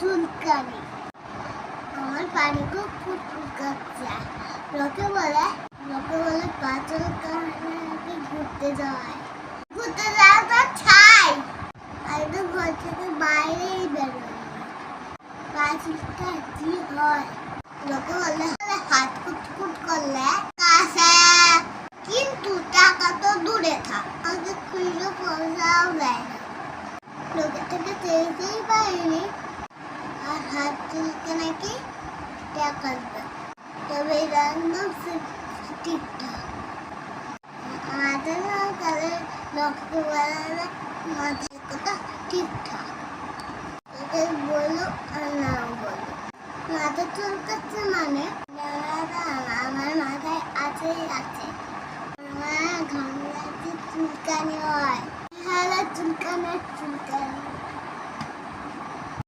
চুলকানি। আমার পানি খুব করছে লোকে বলে লোকে বলে পা চুলকানি ঘুরতে যায় ঘুরতে যাওয়া তো ছাই! আমি তো ঘর থেকে বাইরেই বেরোই। না। পা কি হয়? লোকে বলে হাত কুটকুট করলে কাছে। কিন্তু টাকা তো দূরে থাক, আমাকে খুঁজে পয়সাও দেয় না। লোকের থেকে চেয়েছেই পাইনি আর হাত চুলকে নাকি টাকা দেবে তবে এটা ঠিকঠাক বলে মাথায় কথা ঠিকঠাক বলো আর না বলো মাথা চুলকাচ্ছে মানে আমার মাথায় আছেই আছে আমার ঘামলাতে চুলকানি হয় হ্যাঁ চুলকানি চুল